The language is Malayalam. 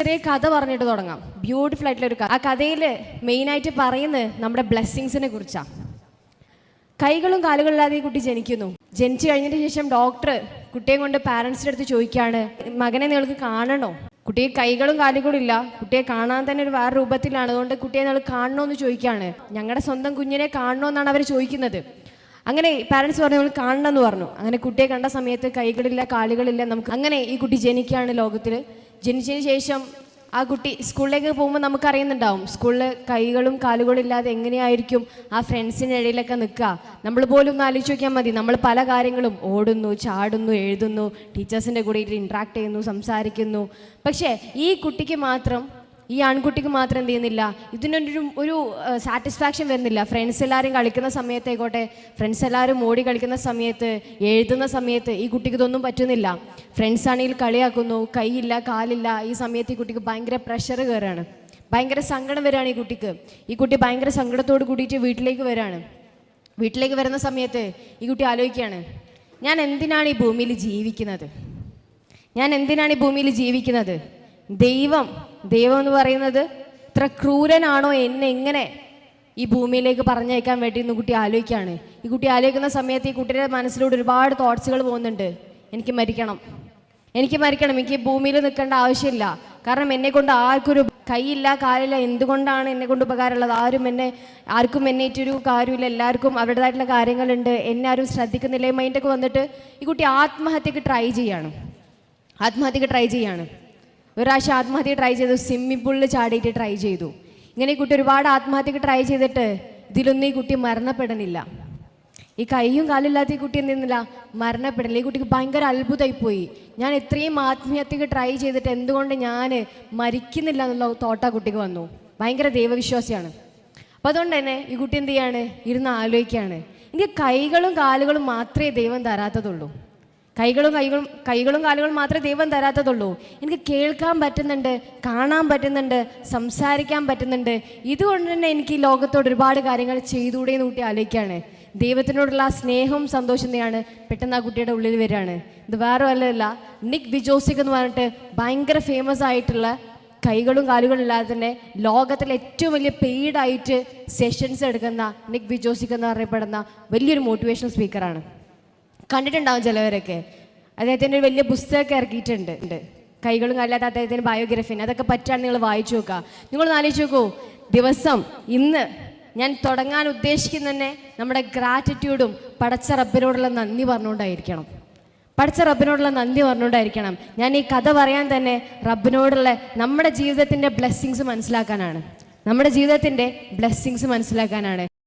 ചെറിയ കഥ പറഞ്ഞിട്ട് തുടങ്ങാം. ബ്യൂട്ടിഫുൾ ആയിട്ടുള്ള ഒരു കഥ. ആ കഥയിൽ മെയിനായിട്ട് പറയുന്നത് നമ്മുടെ ബ്ലെസ്സിങ്സിനെ കുറിച്ചാണ് കൈകളും കാലുകളും ഇല്ലാതെ ഈ കുട്ടി ജനിക്കുന്നു. ജനിച്ചു കഴിഞ്ഞതിന് ശേഷം ഡോക്ടർ കുട്ടിയെ കൊണ്ട് പാരൻസിന്റെ അടുത്ത് ചോദിക്കുകയാണ് മകനെ നിങ്ങൾക്ക് കാണണോ? കുട്ടിയെ കൈകളും കാലുകളും ഇല്ല. കുട്ടിയെ കാണാൻ തന്നെ ഒരു വേറെ രൂപത്തിലാണ്. അതുകൊണ്ട് കുട്ടിയെ നിങ്ങൾ കാണണമെന്ന് ചോദിക്കുകയാണ്. ഞങ്ങളുടെ സ്വന്തം കുഞ്ഞിനെ കാണണോ എന്നാണ് അവർ ചോദിക്കുന്നത്. അങ്ങനെ പാരൻസ് പറഞ്ഞു നമ്മൾ കാണണമെന്ന് പറഞ്ഞു. അങ്ങനെ കുട്ടിയെ കണ്ട സമയത്ത് കൈകളില്ല കാലുകളില്ല നമുക്ക് അങ്ങനെ ഈ കുട്ടി ജനിക്കുകയാണ് ലോകത്തിൽ ജനിച്ചതിന് ശേഷം ആ കുട്ടി സ്കൂളിലേക്ക് പോകുമ്പോൾ നമുക്കറിയുന്നുണ്ടാവും. സ്കൂളിൽ കൈകളും കാലുകളും ഇല്ലാതെ എങ്ങനെയായിരിക്കും ആ ഫ്രണ്ട്സിന്റെ ഇടയിലൊക്കെ നിൽക്കുക. നമ്മൾ പോലും ഒന്ന് ആലോചിച്ച് നോക്കിയാൽ മതി. നമ്മൾ പല കാര്യങ്ങളും ഓടുന്നു ചാടുന്നു എഴുതുന്നു ടീച്ചേഴ്സിന്റെ കൂടെ ഇൻട്രാക്ട് ചെയ്യുന്നു സംസാരിക്കുന്നു. പക്ഷേ ഈ കുട്ടിക്ക് മാത്രം ഈ ആൺകുട്ടിക്ക് മാത്രം എന്ത് ചെയ്യുന്നില്ല? ഇതിനൊരു ഒരു സാറ്റിസ്ഫാക്ഷൻ വരുന്നില്ല. ഫ്രണ്ട്സ് എല്ലാവരും കളിക്കുന്ന സമയത്തായിക്കോട്ടെ ഫ്രണ്ട്സ് എല്ലാവരും ഓടി കളിക്കുന്ന സമയത്ത് എഴുതുന്ന സമയത്ത് ഈ കുട്ടിക്ക് ഇതൊന്നും പറ്റുന്നില്ല. ഫ്രണ്ട്സ് ആണെങ്കിൽ കളിയാക്കുന്നു കൈയില്ല കാലില്ല. ഈ സമയത്ത് ഈ കുട്ടിക്ക് ഭയങ്കര പ്രഷർ കയറുകയാണ് ഭയങ്കര സങ്കടം വരികയാണ് ഈ കുട്ടിക്ക്. ഈ കുട്ടി ഭയങ്കര സങ്കടത്തോട് കൂടിയിട്ട് വീട്ടിലേക്ക് വരികയാണ് വീട്ടിലേക്ക് വരുന്ന സമയത്ത് ഈ കുട്ടി ആലോചിക്കുകയാണ് ഞാൻ എന്തിനാണ് ഈ ഭൂമിയിൽ ജീവിക്കുന്നത്? ഞാൻ എന്തിനാണ് ഈ ഭൂമിയിൽ ജീവിക്കുന്നത്? ദൈവം ദൈവം എന്ന് പറയുന്നത് ഇത്ര ക്രൂരനാണോ എന്നെ എങ്ങനെ ഈ ഭൂമിയിലേക്ക് പറഞ്ഞയക്കാൻ വേണ്ടി ഇന്ന് കുട്ടി ആലോചിക്കുകയാണ്? ഈ കുട്ടി ആലോചിക്കുന്ന സമയത്ത് ഈ കുട്ടിയുടെ മനസ്സിലൂടെ ഒരുപാട് തോട്ട്സുകൾ പോകുന്നുണ്ട്. എനിക്ക് മരിക്കണം. എനിക്ക് മരിക്കണം. എനിക്ക് ഭൂമിയിൽ നിൽക്കേണ്ട ആവശ്യമില്ല. കാരണം എന്നെ കൊണ്ട് ആർക്കൊരു കൈയില്ല കാലില്ല എന്തുകൊണ്ടാണ് എന്നെ കൊണ്ട് ഉപകാരമുള്ളത്? ആരും എന്നെ ആർക്കും എന്നേറ്റൊരു കാര്യമില്ല. എല്ലാവർക്കും അവരുടേതായിട്ടുള്ള കാര്യങ്ങളുണ്ട്. എന്നെ ആരും ശ്രദ്ധിക്കുന്നില്ല. മൈൻഡൊക്കെ വന്നിട്ട് ഈ കുട്ടി ആത്മഹത്യക്ക് ട്രൈ ചെയ്യാണ്. ആത്മഹത്യക്ക് ട്രൈ ചെയ്യാണ്. ഒരു പ്രാവശ്യം ആത്മഹത്യ ട്രൈ ചെയ്തു സ്വിമ്മിംഗ് പൂളിൽ ചാടിയിട്ട് ട്രൈ ചെയ്തു. ഇങ്ങനെ കുട്ടി ഒരുപാട് ആത്മഹത്യക്ക് ട്രൈ ചെയ്തിട്ട് ഇതിലൊന്നും ഈ കുട്ടി മരണപ്പെടുന്നില്ല ഈ കൈയും കാലില്ലാത്ത ഈ കുട്ടി നിന്നില്ല മരണപ്പെടില്ല ഈ കുട്ടിക്ക് ഭയങ്കര അത്ഭുതമായി പോയി ഞാൻ ഇത്രയും ആത്മഹത്യക്ക് ട്രൈ ചെയ്തിട്ട് എന്തുകൊണ്ട് ഞാൻ മരിക്കുന്നില്ല എന്നുള്ള തോട്ട കുട്ടിക്ക് വന്നു. ഭയങ്കര ദൈവവിശ്വാസിയാണ്. അപ്പോൾ അതുകൊണ്ട് തന്നെ ഈ കുട്ടി എന്ത് ചെയ്യാണ് ഇരുന്ന് ആലോചിക്കുകയാണ്. എനിക്ക് കൈകളും കാലുകളും മാത്രമേ ദൈവം തരാത്തതുള്ളൂ. കൈകളും കൈകളും കൈകളും കാലുകളും മാത്രമേ ദൈവം തരാത്തതുള്ളൂ. എനിക്ക് കേൾക്കാൻ പറ്റുന്നുണ്ട് കാണാൻ പറ്റുന്നുണ്ട് സംസാരിക്കാൻ പറ്റുന്നുണ്ട്. ഇതുകൊണ്ട് തന്നെ എനിക്ക് ഈ ലോകത്തോട് ഒരുപാട് കാര്യങ്ങൾ ചെയ്തുകൂടെ എന്ന് കുട്ടി ആലോചിക്കുകയാണ്. ദൈവത്തിനോടുള്ള ആ സ്നേഹവും സന്തോഷം തന്നെയാണ് പെട്ടെന്ന് ആ കുട്ടിയുടെ ഉള്ളിൽ വരികയാണ്. ഇത് വേറെ വല്ലതല്ല. നിക് വിജോസിക് എന്ന് പറഞ്ഞിട്ട് ഭയങ്കര ഫേമസ് ആയിട്ടുള്ള കൈകളും കാലുകളും ഇല്ലാതെ തന്നെ ലോകത്തിലെ ഏറ്റവും വലിയ പെയ്ഡായിട്ട് സെഷൻസ് എടുക്കുന്ന നിക് വിജോസിക് എന്ന് പറയപ്പെടുന്ന വലിയൊരു മോട്ടിവേഷൻ സ്പീക്കറാണ് കണ്ടിട്ടുണ്ടാവും ചിലവരൊക്കെ. അദ്ദേഹത്തിന്റെ ഒരു വലിയ പുസ്തകമൊക്കെ ഇറക്കിയിട്ടുണ്ട്. ഉണ്ട്. കൈകളും കാലില്ലാത്ത അദ്ദേഹത്തിന്റെ ബയോഗ്രഫിന് അതൊക്കെ പറ്റാണ് നിങ്ങൾ വായിച്ചു നോക്കുക. നിങ്ങൾ ആലോചിച്ച് നോക്കൂ. ദിവസം ഇന്ന് ഞാൻ തുടങ്ങാൻ ഉദ്ദേശിക്കുന്ന തന്നെ നമ്മുടെ ഗ്രാറ്റിറ്റ്യൂഡും പടച്ച റബ്ബിനോടുള്ള നന്ദി പറഞ്ഞുകൊണ്ടായിരിക്കണം. പഠിച്ച റബ്ബിനോടുള്ള നന്ദി പറഞ്ഞുകൊണ്ടായിരിക്കണം. ഞാൻ ഈ കഥ പറയാൻ തന്നെ റബ്ബിനോടുള്ള നമ്മുടെ ജീവിതത്തിന്റെ ബ്ലെസ്സിങ്സ് മനസ്സിലാക്കാനാണ്. നമ്മുടെ ജീവിതത്തിന്റെ ബ്ലെസ്സിങ്സ് മനസ്സിലാക്കാനാണ്.